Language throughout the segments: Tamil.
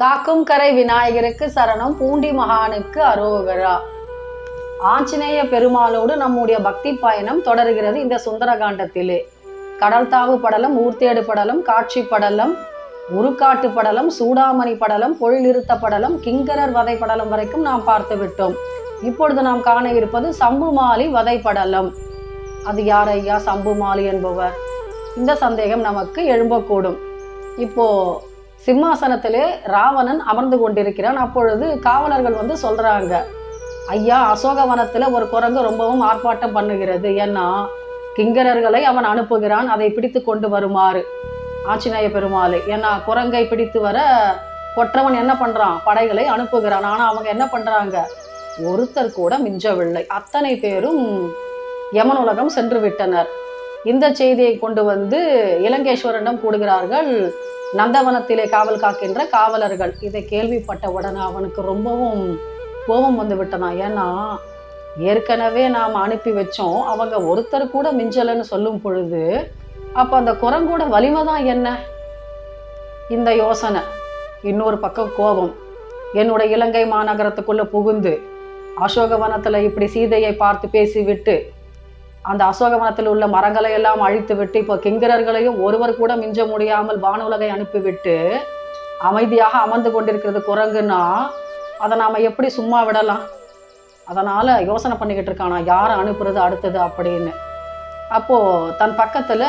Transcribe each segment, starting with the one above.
காக்கும் கரை விநாயகருக்கு சரணம் பூண்டி மகானுக்கு அரோகரா. ஆஞ்சநேய பெருமாளோடு நம்முடைய பக்தி பயணம் தொடர்கிறது இந்த சுந்தரகாண்டத்திலே. கடல் தாவு படலம் ஊர்த்தேடு படலம் காட்சி படலம் உருக்காட்டு படலம் சூடாமணி படலம் பொழிலிருத்த படலம் கிங்கரர் வதை படலம் வரைக்கும் நாம் பார்த்து விட்டோம். இப்பொழுது நாம் காண இருப்பது சம்புமாலி வதை படலம். அது யார் ஐயா? சம்புமாலி என்பவர். இந்த சந்தேகம் நமக்கு எழும்பக்கூடும். இப்போ சிம்மாசனத்திலே ராவணன் அமர்ந்து கொண்டிருக்கிறான். அப்பொழுது காவலர்கள் வந்து சொல்றாங்க ஐயா அசோகவனத்தில் ஒரு குரங்கு ரொம்பவும் ஆர்ப்பாட்டம் பண்ணுகிறது. ஏன்னா கிங்கரர்களை அவன் அனுப்புகிறான் அதை பிடித்து கொண்டு வருமாறு. ஆஞ்சநேய பெருமாளை. ஏன்னா குரங்கை பிடித்து வர கொற்றவன் என்ன பண்ணுறான் படைகளை அனுப்புகிறான். ஆனால் அவங்க என்ன பண்ணுறாங்க ஒருத்தர் கூட மிஞ்சவில்லை. அத்தனை பேரும் யமனுலகம் சென்று விட்டனர். இந்த செய்தியை கொண்டு வந்து இலங்கேஸ்வரனிடம் கூடுகிறார்கள் நந்தவனத்திலே காவல் காக்கின்ற காவலர்கள். இதை கேள்விப்பட்ட உடனே அவனுக்கு ரொம்பவும் கோபம் வந்து விட்டனா? ஏன்னா ஏற்கனவே நாம் அனுப்பி வச்சோம். அவங்க ஒருத்தர் கூட மிஞ்சலைன்னு சொல்லும் பொழுது அப்போ அந்த குரங்கோட வலிமை தான் என்ன? இந்த யோசனை. இன்னொரு பக்கம் கோபம். என்னோட இலங்கை மாநகரத்துக்குள்ளே புகுந்து அசோகவனத்தில் இப்படி சீதையை பார்த்து பேசிவிட்டு அந்த அசோகவனத்தில் உள்ள மரங்களை எல்லாம் அழித்து விட்டு இப்போ கிங்கரர்களையும் ஒருவர் கூட மிஞ்ச முடியாமல் வானுலகை அனுப்பிவிட்டு அமைதியாக அமர்ந்து கொண்டிருக்கிறது குரங்குன்னா அதை நாம் எப்படி சும்மா விடலாம்? அதனால் யோசனை பண்ணிக்கிட்டு இருக்கானா யாரை அனுப்புறது அடுத்தது அப்படின்னு. அப்போது தன் பக்கத்தில்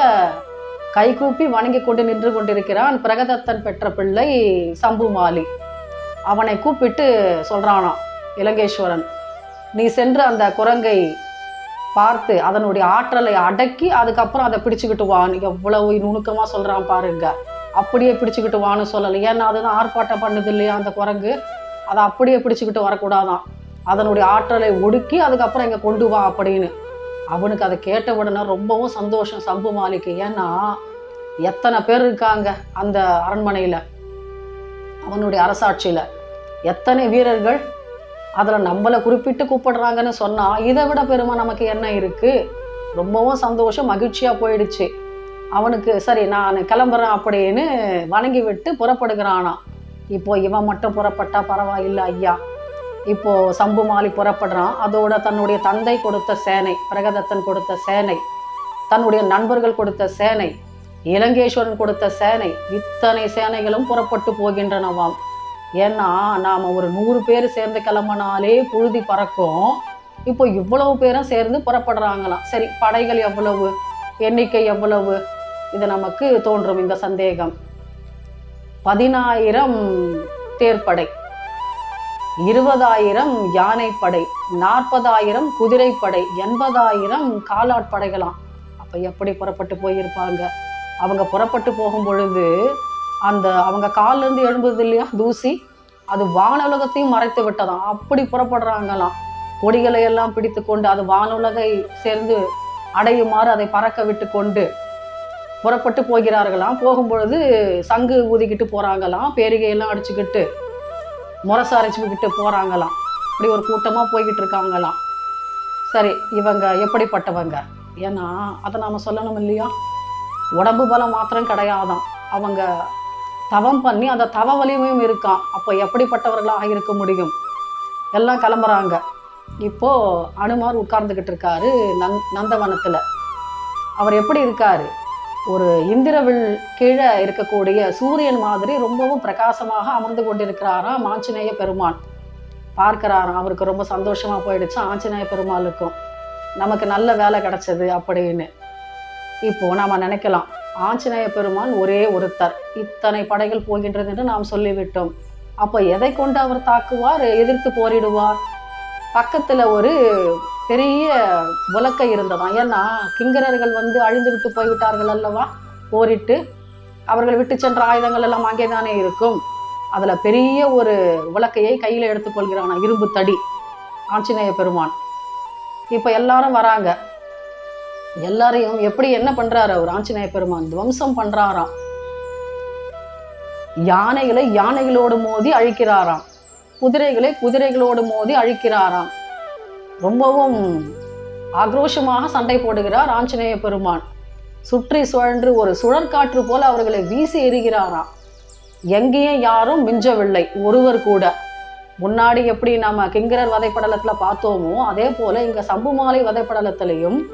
கைகூப்பி வணங்கி கொண்டு நின்று கொண்டிருக்கிறான் பிரகதத்தன் பெற்ற பிள்ளை சம்புமாலி. அவனை கூப்பிட்டு சொல்கிறானாம் இலங்கேஸ்வரன் நீ சென்று அந்த குரங்கை பார்த்து அதனுடைய ஆற்றலை அடக்கி அதுக்கப்புறம் அதை பிடிச்சுக்கிட்டு வான்னு எவ்வளவு நுணுக்கமாக சொல்கிறான் பாருங்க. அப்படியே பிடிச்சிக்கிட்டு வான்னு சொல்லலை. ஏன்னா அதுதான் ஆர்ப்பாட்டம் பண்ணுது இல்லையா அந்த குரங்கு? அதை அப்படியே பிடிச்சிக்கிட்டு வரக்கூடாதான். அதனுடைய ஆற்றலை ஒடுக்கி அதுக்கப்புறம் இங்கே கொண்டு வா அப்படின்னு. அவனுக்கு அதை கேட்ட உடனே ரொம்பவும் சந்தோஷம் சம்பு மாலிக்கு ஏன்னா எத்தனை பேர் இருக்காங்க அந்த அரண்மனையில்? அவனுடைய அரசாட்சியில். எத்தனை வீரர்கள்? அதில் நம்மளை குறிப்பிட்டு கூப்பிடுறாங்கன்னு சொன்னால் இதை விட பெருமை நமக்கு என்ன இருக்குது ரொம்பவும் சந்தோஷம் மகிழ்ச்சியாக போயிடுச்சு. அவனுக்கு சரி நான் கிளம்புறேன் அப்படின்னு வணங்கி விட்டு புறப்படுகிறானா. இப்போ இவன் மட்டும் புறப்பட்டா பரவாயில்ல ஐயா. இப்போ சம்புமாலி புறப்படுறான். அதோட தன்னுடைய தந்தை கொடுத்த சேனை பிரகதத்தன் கொடுத்த சேனை தன்னுடைய நண்பர்கள் கொடுத்த சேனை இலங்கேஸ்வரன் கொடுத்த சேனை இத்தனை சேனைகளும் புறப்பட்டு போகின்றனவாம். ஏன்னா நாம ஒரு நூறு பேர் சேர்ந்து கிளம்பினாலே புழுதி பறக்கும். இப்போ இவ்வளவு பேரும் சேர்ந்து புறப்படுறாங்களாம். சரி படைகள் எவ்வளவு? எண்ணிக்கை எவ்வளவு? இது நமக்கு தோன்றும் இந்த சந்தேகம். பதினாயிரம் தேர்ப்படை இருபதாயிரம் யானைப்படை நாற்பதாயிரம் குதிரைப்படை எண்பதாயிரம் காலாட்படைகளாம். அப்போ எப்படி புறப்பட்டு போயிருப்பாங்க? அவங்க புறப்பட்டு போகும் பொழுது அந்த அவங்க கால்ல இருந்து எழும்புது இல்லையா? தூசி. அது வானுலகத்தையும் மறைத்து விட்டதாம் அப்படி புறப்படுறாங்களாம். கொடிகளை எல்லாம் பிடித்து கொண்டு அது வானுலகை சேர்ந்து அடையுமாறு அதை பறக்க விட்டு கொண்டு புறப்பட்டு போகிறார்களாம். போகும்பொழுது சங்கு ஊதிக்கிட்டு போறாங்களாம். பேரிகையெல்லாம் அடிச்சுக்கிட்டு முரசு அரைச்சிக்கிட்டு போறாங்களாம். இப்படி ஒரு கூட்டமா போய்கிட்டு இருக்காங்களாம். சரி இவங்க எப்படிப்பட்டவங்க? ஏன்னா அதை நாம சொல்லணும் இல்லையா? உடம்பு பலம் மாத்திரம் கிடையாதான். அவங்க தவம் பண்ணி அந்த தவ வலிமையும் இருக்கான் அப்போ எப்படிப்பட்டவர்களாக இருக்க முடியும்? எல்லாம் கிளம்புறாங்க. இப்போ அனுமார் உட்கார்ந்துக்கிட்டு இருக்காரு நந் நந்தவனத்தில். அவர் எப்படி இருக்கார்? ஒரு இந்திரவில் கீழே இருக்கக்கூடிய சூரியன் மாதிரி ரொம்பவும் பிரகாசமாக அமர்ந்து கொண்டிருக்கிறாராம் ஆஞ்சநேய பெருமான் பார்க்கிறாராம். அவருக்கு ரொம்ப சந்தோஷமாக போயிடுச்சு ஆஞ்சநேய பெருமாளுக்கும். நமக்கு நல்ல வேலை கிடைச்சது அப்படின்னு. இப்போது நாம் நினைக்கலாம். ஆஞ்சநேய பெருமான் ஒரே ஒருத்தர். இத்தனை படைகள் போகின்றது என்று நாம் சொல்லிவிட்டோம். அப்போ எதை கொண்டு அவர் தாக்குவார்? எதிர்த்து போரிடுவார்? பக்கத்தில் ஒரு பெரிய உலக்கை இருந்ததாம். ஏன்னா கிங்கரர்கள் வந்து அழிந்து விட்டு போய்விட்டார்கள் அல்லவா? போரிட்டு அவர்கள் விட்டு சென்ற ஆயுதங்கள் எல்லாம் அங்கே தானே இருக்கும். அதில் பெரிய ஒரு உலக்கையை கையில் எடுத்துக்கொள்கிறானா இரும்பு தடி. ஆஞ்சநேய பெருமான். இப்போ எல்லாரும் வராங்க. எல்லாரையும் எப்படி என்ன பண்றாரு அவர்? ஆஞ்சநேய பெருமான் துவம்சம் பண்றாராம். யானைகளை யானைகளோடு மோதி அழிக்கிறாராம். குதிரைகளை குதிரைகளோடு மோதி அழிக்கிறாராம். ரொம்பவும் ஆக்ரோஷமாக சண்டை போடுகிறார் ஆஞ்சநேய பெருமான். சுற்றி சுழன்று ஒரு சுழற்காற்று போல அவர்களை வீசி எறிகிறாராம். எங்கேயும் யாரும் மிஞ்சவில்லை ஒருவர் கூட. முன்னாடி எப்படி நம்ம கிங்கரர் வதைப்படலத்தில் பார்த்தோமோ அதே போல இங்க சம்புமாலை வதைப்படலத்திலையும்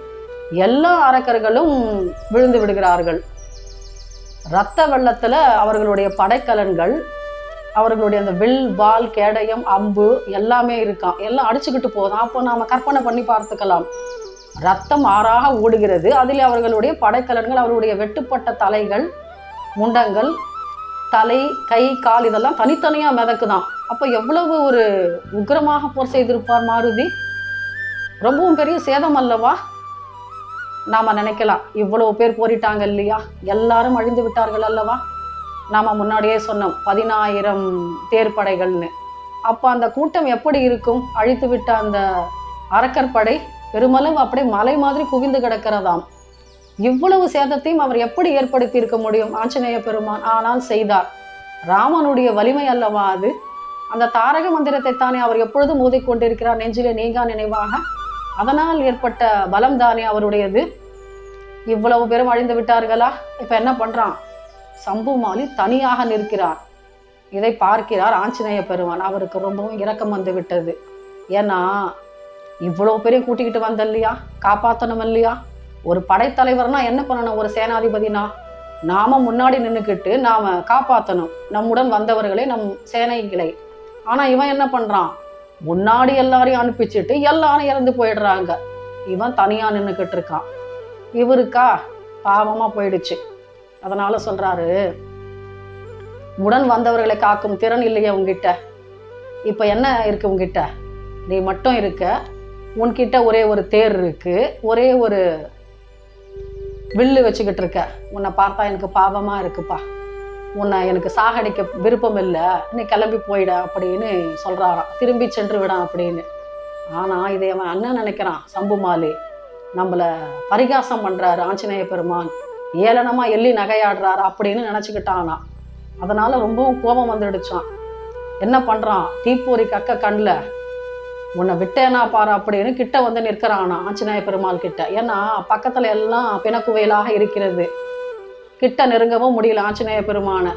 எல்லா அரக்கர்களும் விழுந்து விடுகிறார்கள். இரத்த வெள்ளத்தில் அவர்களுடைய படைக்கலன்கள் அவர்களுடைய அந்த வில் வால் கேடயம் அம்பு எல்லாமே இருக்காம். எல்லாம் அடிச்சுக்கிட்டு போதும் அப்போ நாம் கற்பனை பண்ணி பார்த்துக்கலாம். ரத்தம் ஆறாக ஓடுகிறது. அதில் அவர்களுடைய படைக்கலன்கள் அவர்களுடைய வெட்டுப்பட்ட தலைகள் முண்டங்கள் தலை கை கால் இதெல்லாம் தனித்தனியாக மிதக்குதான் அப்போ எவ்வளவு ஒரு உக்கிரமாக போர் செய்திருப்பார் மாருதி? ரொம்பவும் பெரிய சேதம் அல்லவா? நாம நினைக்கலாம் இவ்வளவு பேர் போரிட்டாங்க இல்லையா? எல்லாரும் அழிந்து விட்டார்கள் அல்லவா? நாம முன்னாடியே சொன்னோம் பதினாயிரம் தேர்ப்படைகள்னு. அப்போ அந்த கூட்டம் எப்படி இருக்கும்? அழித்து விட்ட அந்த அரக்கற்படை பெருமளவு அப்படியே மலை மாதிரி குவிந்து கிடக்கிறதாம். இவ்வளவு சேதத்தையும் அவர் எப்படி ஏற்படுத்தி இருக்க முடியும் ஆஞ்சநேய பெருமான்? ஆனால் செய்தார். ராமனுடைய வலிமை அல்லவா அது? அந்த தாரக மந்திரத்தை தானே அவர் எப்பொழுதும் மோதிக்கொண்டிருக்கிறார் நெஞ்சிலே நீங்கா நினைவாக? அதனால் ஏற்பட்ட பலம் தானே அவருடையது? இவ்வளவு பேரும் அழிந்து விட்டார்களா? இப்ப என்ன பண்றான்? சம்புமாலி தனியாக நிற்கிறார் இதை பார்க்கிறார் ஆஞ்சநேய பெருமான். அவருக்கு ரொம்பவும் இரக்கம் வந்து விட்டது. ஏன்னா இவ்வளவு பேரையும் கூட்டிக்கிட்டு வந்த இல்லையா காப்பாத்தணும் இல்லையா ஒரு படைத்தலைவர்னா என்ன பண்ணணும்? ஒரு சேனாதிபதினா? நாம முன்னாடி நின்றுக்கிட்டு நாம காப்பாற்றணும் நம்முடன் வந்தவர்களே நம் சேனைகளை. ஆனா இவன் என்ன பண்றான்? முன்னாடி எல்லாரையும் அனுப்பிச்சிட்டு எல்லாரும் இறந்து போயிடுறாங்க. இவன் தனியா நின்றுக்கிட்டு இருக்கான். இவருக்கா பாவமா போயிடுச்சு. அதனால சொல்றாரு உடன் வந்தவர்களை காக்கும் திறன் இல்லையே உங்ககிட்ட இப்ப என்ன இருக்கு உங்ககிட்ட நீ மட்டும் இருக்க. உன்கிட்ட ஒரே ஒரு தேர் இருக்கு. ஒரே ஒரு வில்லு வச்சுக்கிட்டு இருக்க. உன்னை பார்த்தா எனக்கு பாவமா இருக்குப்பா. உன்னை எனக்கு சாகடிக்க விருப்பம் இல்லை நீ கிளம்பி போயிட அப்படின்னு சொல்கிறாராம் திரும்பி சென்று விடான் அப்படின்னு. ஆனால் இதை அவன் அண்ணன் நினைக்கிறான் சம்புமாலி. நம்மள பரிகாசம் பண்ணுறாரு ஆஞ்சநேய பெருமான். ஏளனமாக எள்ளி நகையாடுறாரு அப்படின்னு நினச்சிக்கிட்டானா. அதனால் ரொம்பவும் கோபம் வந்துடுச்சான் என்ன பண்ணுறான் தீப்பொறி கக்க கண்ணில் உன்னை விட்டேனா பாரு அப்படின்னு கிட்ட வந்து நிற்கிறானா ஆஞ்சநேய பெருமாள் கிட்ட. ஏன்னா பக்கத்தில் எல்லாம் பிணக்குவையிலாக இருக்கிறது. கிட்ட நெருங்கவும் முடியல ஆஞ்சநேய பெருமானை.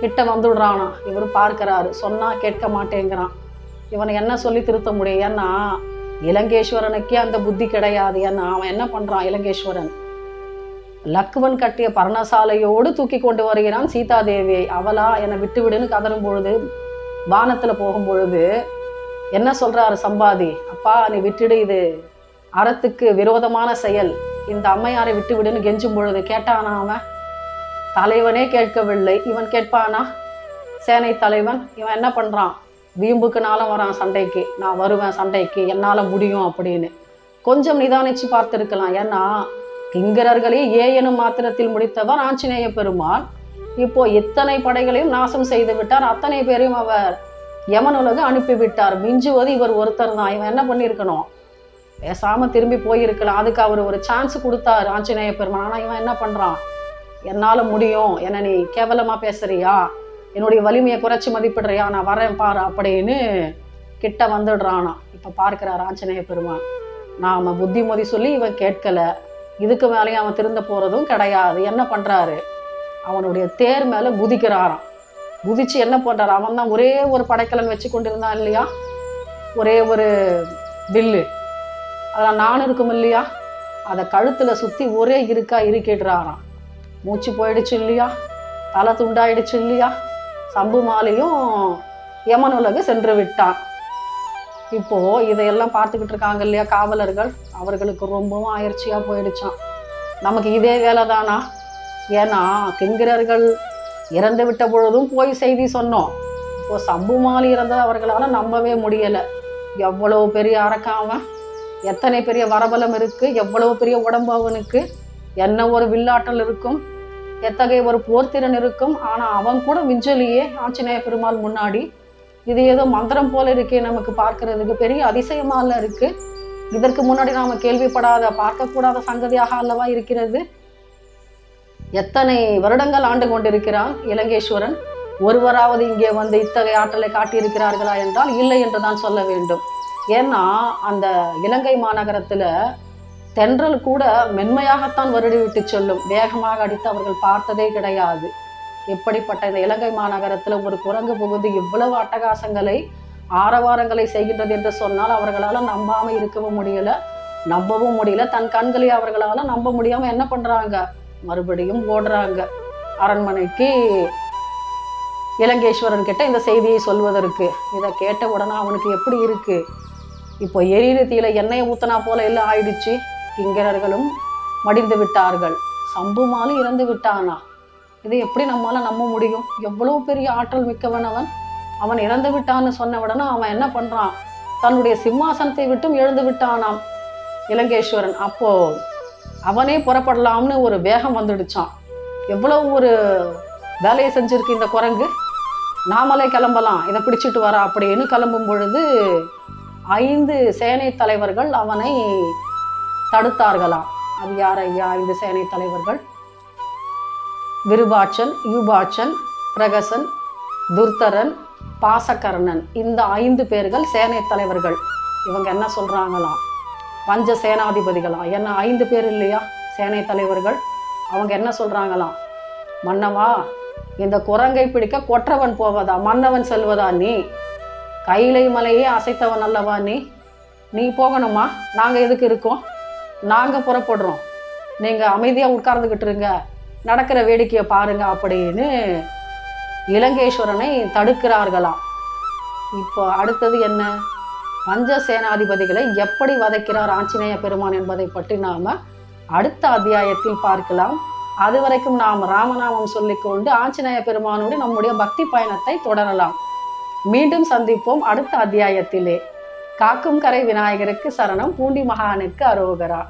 கிட்ட வந்துடுறானா. இவர் பார்க்கிறாரு. சொன்னா கேட்க மாட்டேங்கிறான். இவனை என்ன சொல்லி திருத்த முடியும்? ஏன்னா இலங்கேஸ்வரனுக்கே அந்த புத்தி கிடையாது. ஏன்னா அவன் என்ன பண்றான் இலங்கேஸ்வரன்? லக்குவன் கட்டிய பர்ணசாலையோடு தூக்கி கொண்டு வருகிறான் சீதாதேவியை அவளா என்னை விட்டு விடுன்னு கதறும் பொழுது வானத்துல போகும் பொழுது என்ன சொல்றாரு சம்பாதி? அப்பா நீ விட்டுடு இது. அறத்துக்கு விரோதமான செயல். இந்த அம்மையாரை விட்டு விடுன்னு கெஞ்சும் பொழுது கேட்டானா அவன். தலைவனே கேட்கவில்லை. இவன் கேட்பானா? சேனை தலைவன் இவன் என்ன பண்ணுறான் வீம்புக்குனாலும் வரான் சண்டைக்கு. நான் வருவேன் சண்டைக்கு. என்னால் முடியும் அப்படின்னு. கொஞ்சம் நிதானிச்சு பார்த்துருக்கலாம். ஏன்னா கிங்கரர்களே ஏ எனும் மாத்திரத்தில் முடித்தவர் ஆஞ்சநேய பெருமான். இப்போ எத்தனை படைகளையும் நாசம் செய்து விட்டார் அத்தனை பேரையும் அவர் யமனுலகு அனுப்பிவிட்டார். மிஞ்சுவது இவர் ஒருத்தர் தான் இவன் என்ன பண்ணியிருக்கணும்? பேசாம திரும்பி போயிருக்கலாம். அதுக்கு அவர் ஒரு சான்ஸ் கொடுத்தாரு ஆஞ்சநேய பெருமான் ஆனா இவன் என்ன பண்றான்? என்னால முடியும். என்ன நீ கேவலமா பேசுறியா? என்னுடைய வலிமையை குறைச்சி மதிப்பிடுறியா? நான் வரேன் பாரு அப்படின்னு கிட்ட வந்துடுறானா இப்ப பார்க்கிறார் ஆஞ்சநேய பெருமான் நாம புத்திமதி சொல்லி இவன் கேட்கல. இதுக்கு மேலேயும் அவன் திருந்த போறதும் கிடையாது. என்ன பண்றாரு? அவனுடைய தேர் மேல குதிக்கிறாராம். குதிச்சு என்ன பண்றாரு? அவன் தான் ஒரே ஒரு படைக்கலன் வச்சு கொண்டிருந்தான் இல்லையா? ஒரே ஒரு வில்லு. அதில் நான் இருக்கும் இல்லையா அதை கழுத்தில் சுற்றி ஒரே இருக்கா இருக்கிடுறாராம் மூச்சு போயிடுச்சு இல்லையா? தலை துண்டாயிடுச்சு இல்லையா? சம்பு மாலையும் யமனுலகு சென்று விட்டான். இப்போ இதையெல்லாம் பார்த்துக்கிட்டு இருக்காங்க இல்லையா காவலர்கள்? அவர்களுக்கு ரொம்பவும் அயற்சியாக போயிடுச்சான் நமக்கு இதே வேலை தானா? ஏன்னா கிங்கிரர்கள் இறந்து விட்ட பொழுதும் போய் செய்தி சொன்னோம். இப்போ சம்புமாலி இறந்தது அவர்களால் நம்பவே முடியலை. எவ்வளவு பெரிய அரக்காமன் எத்தனை பெரிய வரபலம் இருக்கு? எவ்வளவு பெரிய உடம்பு அவனுக்கு? என்ன ஒரு வில்லாற்றல் இருக்கும்? எத்தகைய ஒரு போர்த்திறன் இருக்கும்? ஆனா அவன் கூட மிஞ்சலியே ஆஞ்சநேய பெருமாள் முன்னாடி. இது ஏதோ மந்திரம் போல இருக்கே நமக்கு பார்க்கறதுக்கு. பெரிய அதிசயமால இருக்கு. இதற்கு முன்னாடி நாம கேள்விப்படாத பார்க்கக்கூடாத சங்கதியாக அல்லவா இருக்கிறது? எத்தனை வருடங்கள் ஆண்டு கொண்டிருக்கிறான் இலங்கேஸ்வரன் ஒருவராவது இங்கே வந்து இத்தகைய ஆற்றலை காட்டியிருக்கிறார்களா என்றால் இல்லை என்று தான் சொல்ல வேண்டும். ஏன்னா அந்த இலங்கை மாநகரத்தில் தென்றல் கூட மென்மையாகத்தான் வருடி விட்டு சொல்லும். வேகமாக அடித்து அவர்கள் பார்த்ததே கிடையாது. இப்படிப்பட்ட இந்த இலங்கை மாநகரத்தில் ஒரு குரங்கு புகுந்து இவ்வளவு அட்டகாசங்களை ஆரவாரங்களை செய்கின்றது என்று சொன்னால் அவர்களால் நம்பாமல் இருக்கவும் முடியல நம்பவும் முடியல. தன் கண்களை அவர்களால் நம்ப முடியாமல் என்ன பண்ணுறாங்க மறுபடியும் ஓடுறாங்க. அரண்மனைக்கு இலங்கேஸ்வரன் கிட்ட இந்த செய்தியை சொல்வதற்கு. இதை கேட்ட உடனே அவனுக்கு எப்படி இருக்குது இப்போ எரியிற தீயில எண்ணெயை ஊத்தனா போல எல்லாம் ஆயிடுச்சு. கிங்கரர்களும் மடிந்து விட்டார்கள். சம்புமாலும் இறந்து விட்டானா? இதை எப்படி நம்மளால நம்ப முடியும்? எவ்வளவு பெரிய ஆற்றல் மிக்கவன் அவன்? அவன் இறந்து விட்டான்னு சொன்ன உடனே அவன் என்ன பண்றான்? தன்னுடைய சிம்மாசனத்தை விட்டும் எழுந்து விட்டானாம். இலங்கேஸ்வரன் அப்போ அவனே புறப்படலாம்னு ஒரு வேகம் வந்துடுச்சான் எவ்வளவு ஒரு வேலையை செஞ்சிருக்கு இந்த குரங்கு? நாமளே கிளம்பலாம். இதை பிடிச்சிட்டு வர அப்படின்னு கிளம்பும் பொழுது ஐந்து சேனை தலைவர்கள் அவனை தடுத்தார்களாம். அது யார் ஐயா? ஐந்து சேனை தலைவர்கள். விருபாட்சன் யூபாட்சன் பிரகசன் துர்த்தரன் பாசகர்ணன். இந்த ஐந்து பேர்கள் சேனை தலைவர்கள். இவங்க என்ன சொல்கிறாங்களாம் பஞ்ச சேனாதிபதிகளாம் என்ன ஐந்து பேர் இல்லையா? சேனை தலைவர்கள். அவங்க என்ன சொல்கிறாங்களாம் மன்னவா இந்த குரங்கை பிடிக்க கொற்றவன் போவதா? மன்னவன் செல்வதா நீ? கைலை மலையே அசைத்தவன் அல்லவா நீ? நீ போகணுமா? நாங்கள் எதுக்கு இருக்கோம்? நாங்கள் புறப்படுறோம். நீங்கள் அமைதியாக உட்கார்ந்துக்கிட்டு இருங்க. நடக்கிற வேடிக்கையை பாருங்க அப்படின்னு இலங்கேஸ்வரனை தடுக்கிறார்களாம். இப்போ அடுத்தது என்ன? பஞ்ச சேனாதிபதிகளை எப்படி வதைக்கிறார் ஆஞ்சநேய பெருமான் என்பதை பற்றி நாம் அடுத்த அத்தியாயத்தில் பார்க்கலாம். அது வரைக்கும் நாம் ராமநாமம் சொல்லிக்கொண்டு ஆஞ்சநேய பெருமானோடு நம்முடைய பக்தி பயணத்தை தொடரலாம். மீண்டும் சந்திப்போம் அடுத்த அத்தியாயத்திலே. காக்கும் கரை விநாயகருக்கு சரணம் பூண்டி மகானுக்கு அரோகரா.